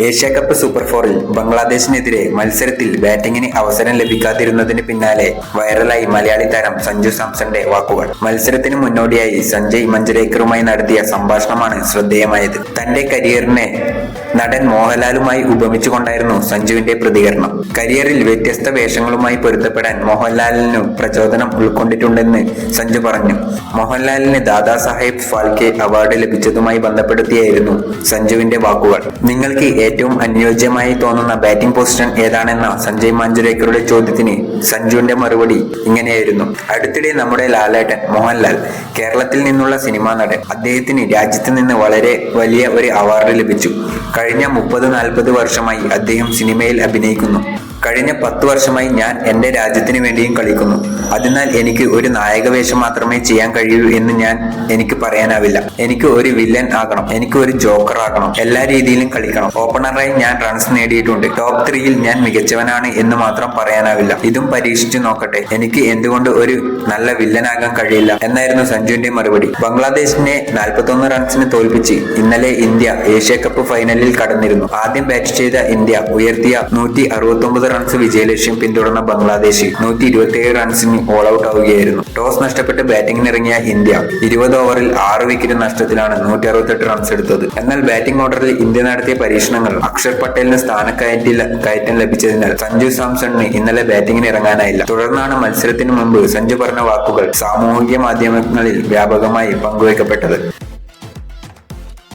Asia cup super ഫോറിൽ ബംഗ്ലാദേശിനെതിരെ മത്സരത്തിൽ ബാറ്റിംഗിന് അവസരം ലഭിക്കാതിരുന്നതിന് പിന്നാലെ വൈറലായി മലയാളി താരം സഞ്ജു സാംസന്റെ വാക്കുകൾ. മത്സരത്തിന് മുന്നോടിയായി സഞ്ജയ് മഞ്ജരേക്കറുമായി നടത്തിയ സംഭാഷണമാണ് ശ്രദ്ധേയമായത്. തന്റെ കരിയറിനെ നടൻ മോഹൻലാലുമായി ഉപമിച്ചുകൊണ്ടായിരുന്നു സഞ്ജുവിന്റെ പ്രതികരണം. കരിയറിൽ വ്യത്യസ്ത വേഷങ്ങളുമായി പൊരുത്തപ്പെടാൻ മോഹൻലാലിനു പ്രചോദനം ഉൾക്കൊണ്ടിട്ടുണ്ടെന്ന് സഞ്ജു പറഞ്ഞു. മോഹൻലാലിന് ദാദാ സാഹേബ് ഫാൽക്കെ അവാർഡ് ലഭിച്ചതുമായി ബന്ധപ്പെടുത്തിയായിരുന്നു സഞ്ജുവിന്റെ വാക്കുകൾ. നിങ്ങൾക്ക് ഏറ്റവും അനുയോജ്യമായി തോന്നുന്ന ബാറ്റിംഗ് പൊസിഷൻ ഏതാണെന്ന സഞ്ജയ് മാഞ്ചുരേക്കറുടെ ചോദ്യത്തിന് സഞ്ജുവിന്റെ മറുപടി ഇങ്ങനെയായിരുന്നു. അടുത്തിടെ നമ്മുടെ ലാലേട്ടൻ മോഹൻലാൽ കേരളത്തിൽ നിന്നുള്ള സിനിമാ നടൻ അദ്ദേഹത്തിന് രാജ്യത്ത് നിന്ന് വളരെ വലിയ ഒരു അവാർഡ് ലഭിച്ചു. കഴിഞ്ഞ മുപ്പത് നാൽപ്പത് വർഷമായി അദ്ദേഹം സിനിമയിൽ അഭിനയിക്കുന്നു. കഴിഞ്ഞ പത്ത് വർഷമായി ഞാൻ എന്റെ രാജ്യത്തിന് വേണ്ടിയും കളിക്കുന്നു. അതിനാൽ എനിക്ക് ഒരു നായക വേഷം മാത്രമേ ചെയ്യാൻ കഴിയൂ എന്ന് ഞാൻ എനിക്ക് പറയാനാവില്ല. എനിക്ക് ഒരു വില്ലൻ ആകണം. എനിക്ക് ഒരു ജോക്കർ ആകണം. എല്ലാ രീതിയിലും കളിക്കണം. ഓപ്പണറായി ഞാൻ റൺസ് നേടിയിട്ടുണ്ട്. ടോപ്പ് ത്രീയിൽ ഞാൻ മികച്ചവനാണ് എന്ന് മാത്രം പറയാനാവില്ല. ഇതും പരീക്ഷിച്ചു നോക്കട്ടെ. എനിക്ക് എന്തുകൊണ്ട് ഒരു നല്ല വില്ലനാകാൻ കഴിയില്ല? എന്നായിരുന്നു സഞ്ജുവിന്റെ മറുപടി. ബംഗ്ലാദേശിനെ 41 റൺസിന് തോൽപ്പിച്ച് ഇന്നലെ ഇന്ത്യ ഏഷ്യ കപ്പ് ഫൈനലിൽ കടന്നിരുന്നു. ആദ്യം ബാറ്റ് ചെയ്ത ഇന്ത്യ ഉയർത്തിയ നൂറ്റി അറുപത്തി റൺസ് വിജയലക്ഷ്യം പിന്തുടർന്ന ബംഗ്ലാദേശ് നൂറ്റി ഇരുപത്തിയേഴ് റൺസിന് ഓൾ ഔട്ട് ആവുകയായിരുന്നു. ടോസ് നഷ്ടപ്പെട്ട് ബാറ്റിംഗിനിറങ്ങിയ ഇന്ത്യ ഇരുപത് ഓവറിൽ ആറ് വിക്കറ്റ് നഷ്ടത്തിലാണ് നൂറ്റി അറുപത്തെട്ട് റൺസ് എടുത്തത്. എന്നാൽ ബാറ്റിംഗ് ഓർഡറിൽ ഇന്ത്യ നടത്തിയ പരീക്ഷണങ്ങൾ അക്ഷർ പട്ടേലിന് സ്ഥാനക്കയറ്റിൽ കയറ്റം ലഭിച്ചതിനാൽ സഞ്ജു സാംസണിന് ഇന്നലെ ബാറ്റിംഗിന് ഇറങ്ങാനായില്ല. തുടർന്നാണ് മത്സരത്തിന് മുമ്പ് സഞ്ജു പറഞ്ഞ വാക്കുകൾ സാമൂഹിക മാധ്യമങ്ങളിൽ വ്യാപകമായി പങ്കുവയ്ക്കപ്പെട്ടത്